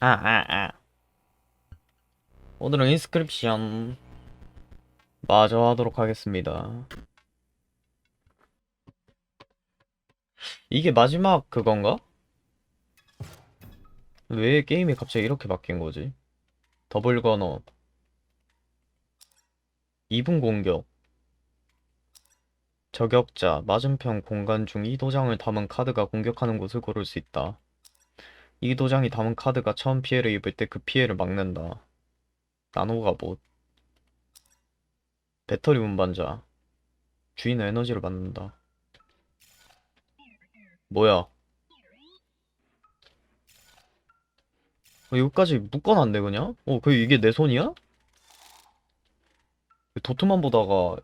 아, 아, 아. 오늘은 인스크립션 마저 하도록 하겠습니다. 이게 마지막 그건가? 왜 게임이 갑자기 이렇게 바뀐 거지? 더블 건어 2분 공격 저격자 맞은편 공간 중 이 도장을 담은 카드가 공격하는 곳을 고를 수 있다. 이 도장이 담은 카드가 처음 피해를 입을 때 그 피해를 막는다. 나노가 못. 배터리 운반자. 주인의 에너지를 받는다. 뭐야? 어, 여기까지 묶어놨네 그냥? 어, 그 이게 내 손이야? 도트만 보다가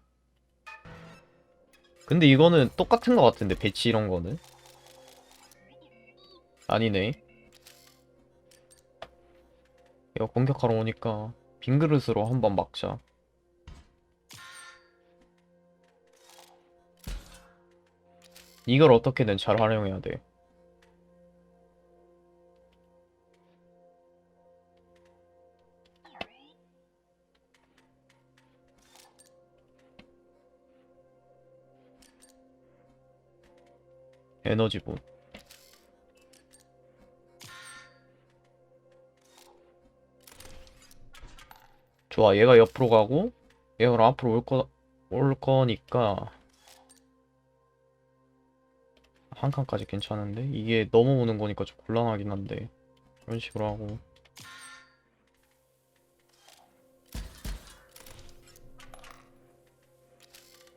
근데 이거는 똑같은 것 같은데 배치 이런 거는 아니네 이거 공격하러 오니까 빈 그릇으로 한번 막자. 이걸 어떻게든 잘 활용해야 돼. 에너지봇 좋아. 얘가 옆으로 가고 얘가 앞으로 올 거, 올 거니까 한 칸까지 괜찮은데? 이게 넘어오는 거니까 좀 곤란하긴 한데. 이런 식으로 하고.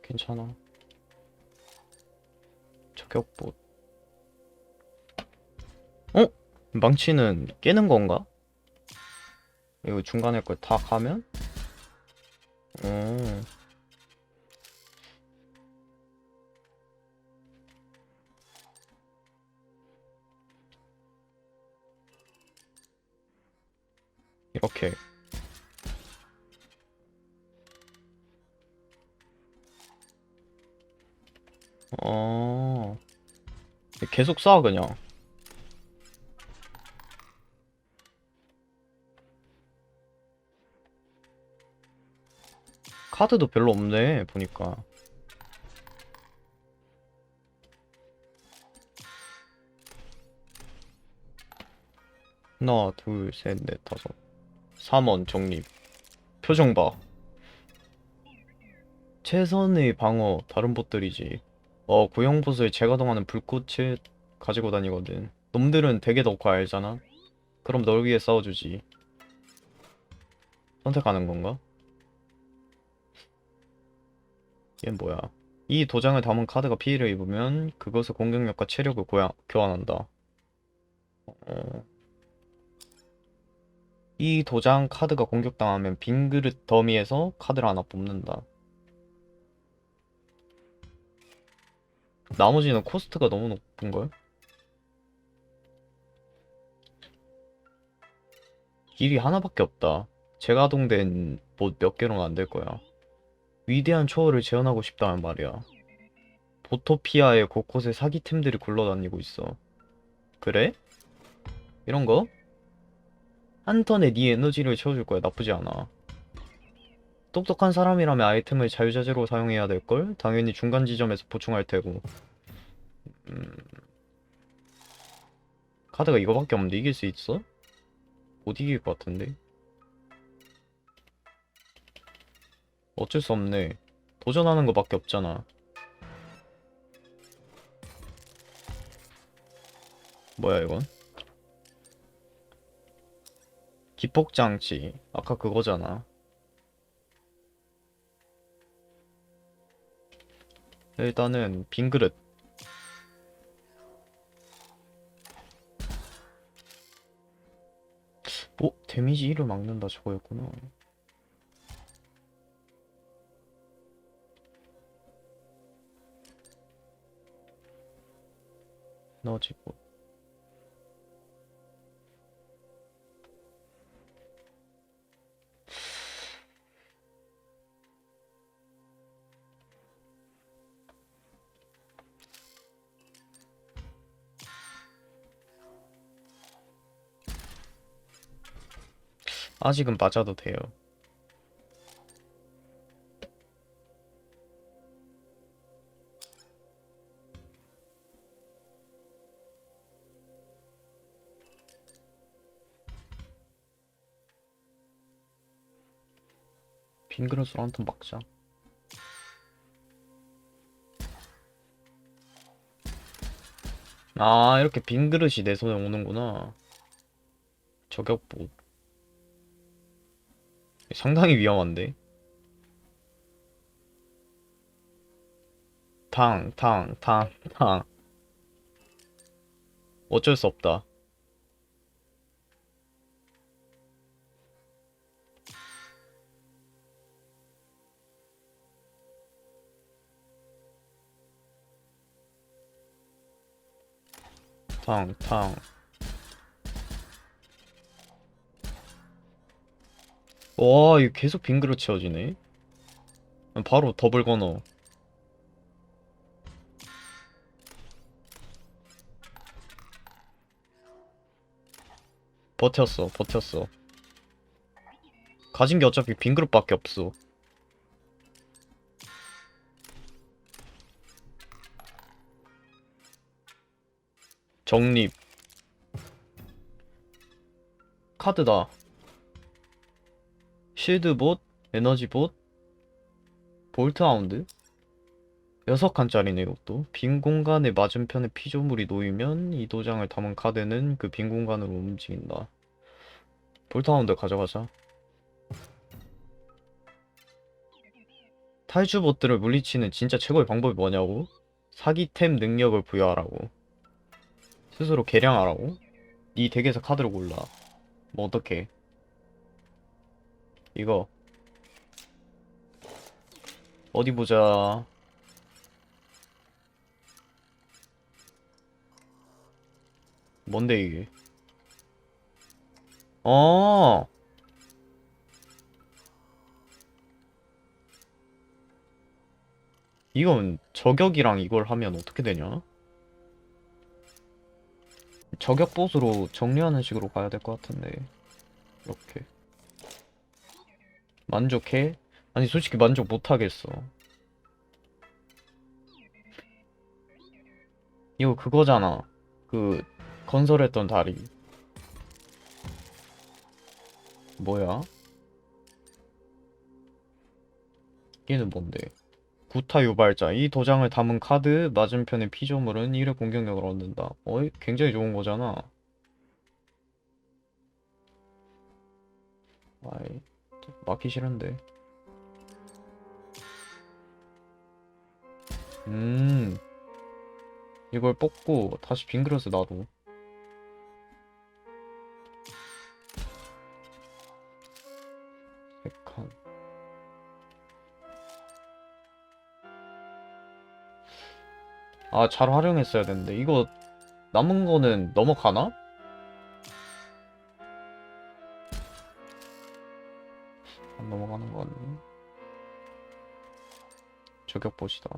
괜찮아. 저격봇. 어? 망치는 깨는 건가? 이거 중간에 걸 다 가면? 어. 이렇게 어 계속 쏴 그냥 카드도 별로 없네 보니까. 하나 둘셋넷 다섯. 3원 적립. 표정 봐. 최선의 방어 다른 봇들이지. 어 구형봇을 재가동하는 불꽃을 가지고 다니거든. 놈들은 되게 덕후 알잖아. 그럼 널 위해 싸워주지. 선택하는 건가? 얘 뭐야 이 도장을 담은 카드가 피해를 입으면 그것의 공격력과 체력을 고야, 교환한다 어... 이 도장 카드가 공격당하면 빈 그릇 더미에서 카드를 하나 뽑는다 나머지는 코스트가 너무 높은걸? 길이 하나밖에 없다. 재가동된 봇몇 개로는 안 될 거야. 위대한 초월을 재현하고 싶다는 말이야. 보토피아의 곳곳에 사기템들이 굴러다니고 있어. 그래? 이런 거? 한 턴에 네 에너지를 채워줄 거야. 나쁘지 않아. 똑똑한 사람이라면 아이템을 자유자재로 사용해야 될걸? 당연히 중간 지점에서 보충할 테고. 음... 카드가 이거밖에 없는데 이길 수 있어? 못 이길 것 같은데? 어쩔 수 없네. 도전하는 거밖에 없잖아. 뭐야 이건? 기폭장치. 아까 그거잖아. 일단은 빈 그릇. 오, 데미지 1을 막는다 저거였구나. 넣어지고. 아직은 맞아도 돼요. 빈 그릇으로 한턴 막자. 아, 이렇게 빈 그릇이 내 손에 오는구나. 저격보. 상당히 위험한데? 탕, 탕, 탕, 탕. 어쩔 수 없다. 탕, 탕. 와, 이거 계속 빙그릇 채워지네. 바로 더블 건어. 버텼어, 버텼어. 가진 게 어차피 빈 그릇밖에 없어. 정립. 카드다. 실드봇, 에너지봇, 볼트하운드. 6칸짜리네 이것도. 빈 공간의 맞은편에 피조물이 놓이면 이 도장을 담은 카드는 그 빈 공간으로 움직인다. 볼트하운드 가져가자. 탈주봇들을 물리치는 진짜 최고의 방법이 뭐냐고? 사기템 능력을 부여하라고. 스스로 개량하라고? 네 덱에서 카드를 골라. 뭐 어떡해. 이거. 어디 보자. 뭔데 이게? 어. 이건 저격이랑 이걸 하면 어떻게 되냐? 저격 보스로 정리하는 식으로 가야 될 것 같은데. 이렇게. 만족해? 아니, 솔직히 만족 못 하겠어. 이거 그거잖아. 그, 건설했던 다리. 뭐야? 얘는 뭔데? 구타 유발자. 이 도장을 담은 카드 맞은편의 피조물은 1의 공격력을 얻는다. 어이? 굉장히 좋은 거잖아. 아이, 맞기 싫은데. 음. 이걸 뽑고 다시 빈 그릇에 놔둬. 아, 잘 활용했어야 되는데. 이거 남은 거는 넘어가나? 안 넘어가는 거 같네. 저격 보시다.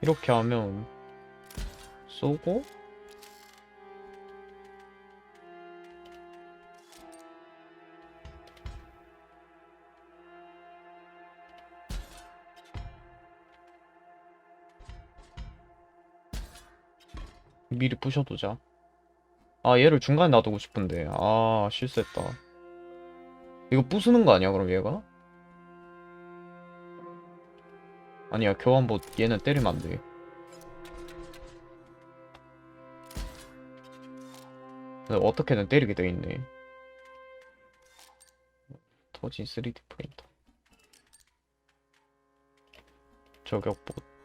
이렇게 하면 쏘고 미리 부셔두자. 아 얘를 중간에 놔두고 싶은데 아 실수했다. 이거 부수는 거 아니야 그럼 얘가? 아니야 교환봇 얘는 때리면 안 돼. 근데 어떻게든 때리게 돼 있네. 터진 3D 프린터. 저격봇.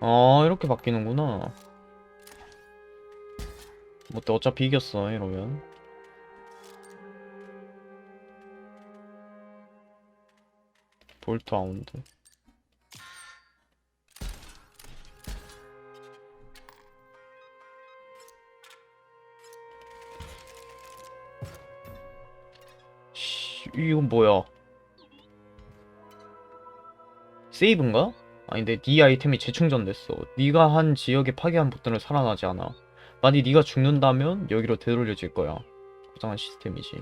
아 이렇게 바뀌는구나. 뭐또 어차피 이겼어 이러면. 볼트 아운드. 씨. 이건 뭐야? 세이브인가? 아닌데 네 아이템이 재충전됐어. 네가 한 지역에 파괴한 보트는 살아나지 않아. 만약 네가 죽는다면 여기로 되돌려질 거야. 고장한 시스템이지.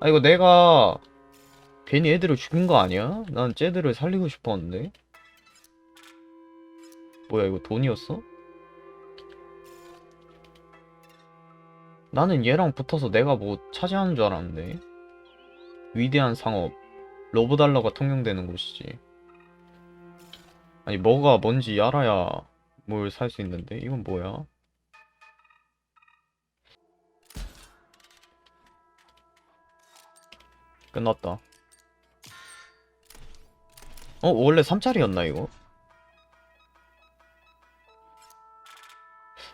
아 이거 내가 괜히 애들을 죽인 거 아니야? 난 쟤들을 살리고 싶었는데. 뭐야 이거 돈이었어? 나는 얘랑 붙어서 내가 뭐 차지하는 줄 알았는데. 위대한 상업. 러브달러가 통용되는 곳이지. 아니 뭐가 뭔지 알아야 뭘 살 수 있는데 이건 뭐야? 끝났다. 어 원래 3짜리였나 이거?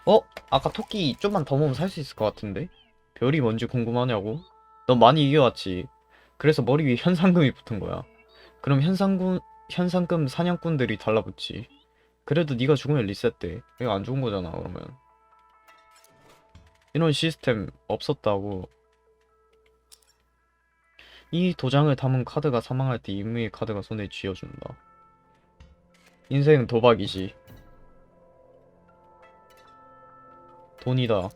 어? 아까 토끼 좀만 더 모으면 살 수 있을 것 같은데? 별이 뭔지 궁금하냐고? 넌 많이 이겨왔지. 그래서 머리 위에 현상금이 붙은 거야. 그럼 현상금 현상금 사냥꾼들이 달라붙지. 그래도 네가 죽으면 리셋돼. 내가 안 죽은 거잖아 그러면. 이런 시스템 없었다고. 이 도장을 담은 카드가 사망할 때 임무의 카드가 손에 쥐어준다. 인생은 도박이지. 돈이다.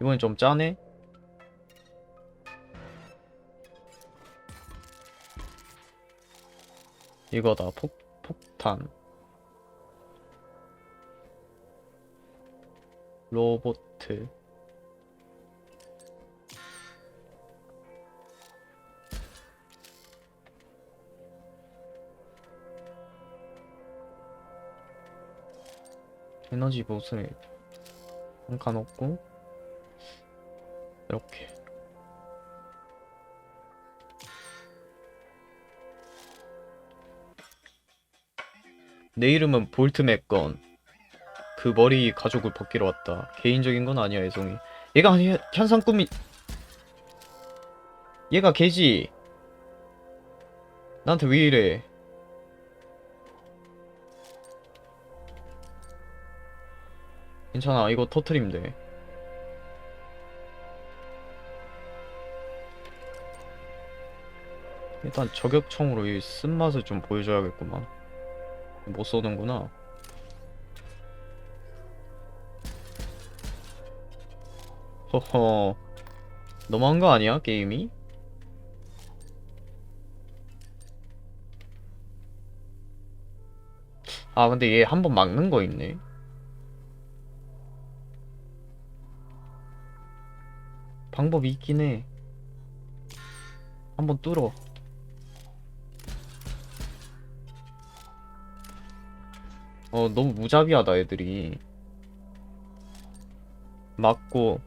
이번엔 좀 짜네? 이거다. 폭, 폭탄. 로보트. 에너지 보스를 한칸 없고 이렇게 내 이름은 볼트 맥건. 그 머리 가족을 벗기러 왔다. 개인적인 건 아니야 애송이. 얘가 현- 현상 꿈이 얘가 개지. 나한테 왜 이래? 괜찮아 이거 터트리면 돼. 일단 저격총으로 이 쓴맛을 좀 보여줘야겠구만 못 쏘는구나 허허 너무한 거 아니야 게임이? 아 근데 얘 한 번 막는 거 있네 방법이 있긴 해. 한번 뚫어. 어, 너무 무자비하다, 애들이. 맞고.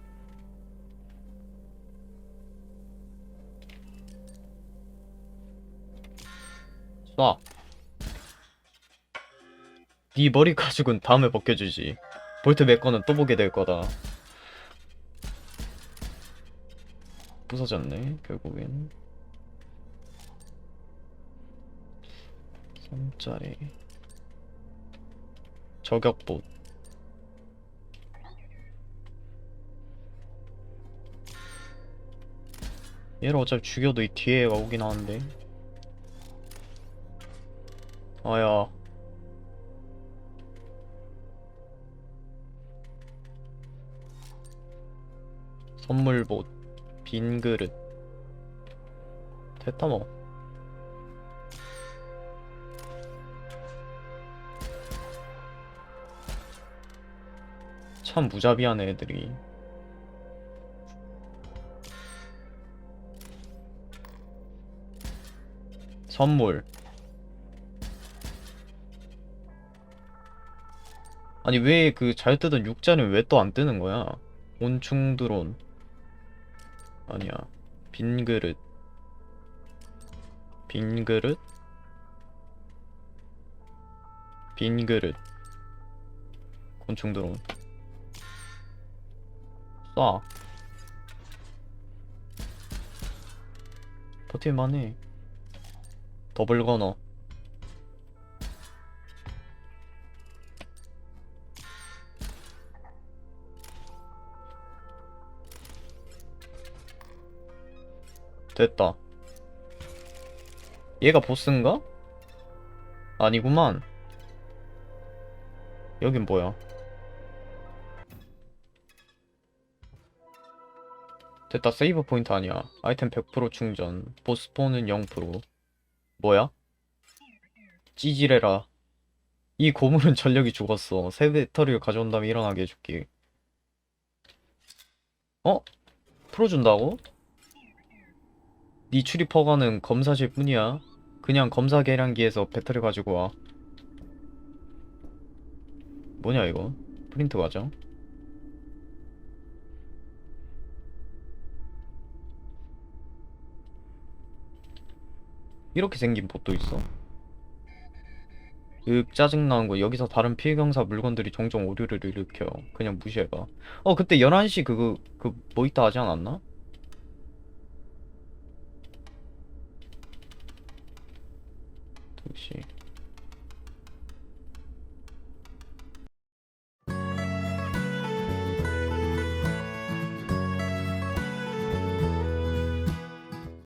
쏴. 네 머리 가죽은 다음에 벗겨주지. 볼트 몇 건은 또 보게 될 거다. 부서졌네 결국엔 3짜리 저격봇. 얘를 어차피 죽여도 이 뒤에 오긴 하는데. 아야. 선물봇 빈 그릇. 됐다 뭐 참 무자비하네 애들이 선물 아니 왜 그 잘 뜨던 육자는 왜 또 안 뜨는 거야 온충 드론 아니야. 빈 그릇. 빈 그릇. 빈 그릇. 곤충 드론. 쏴. 버틸만해. 더블 건어. 됐다. 얘가 보스인가? 아니구만. 여긴 뭐야? 됐다. 세이브 포인트 아니야. 아이템 100% 충전. 보스폰은 0%. 뭐야? 찌질해라. 이 고물은 전력이 죽었어. 새 배터리를 가져온 다음에 일어나게 해줄게. 어? 풀어준다고? 네 출입 허가는 검사실 뿐이야. 그냥 검사 계량기에서 배터리 가지고 와. 뭐냐 이거? 프린트 과정? 이렇게 생긴 봇도 있어? 윽 짜증나는 거 여기서 다른 피해경사 물건들이 종종 오류를 일으켜 그냥 무시해봐 어 그때 11시 그거 그 뭐 있다 하지 않았나? 두시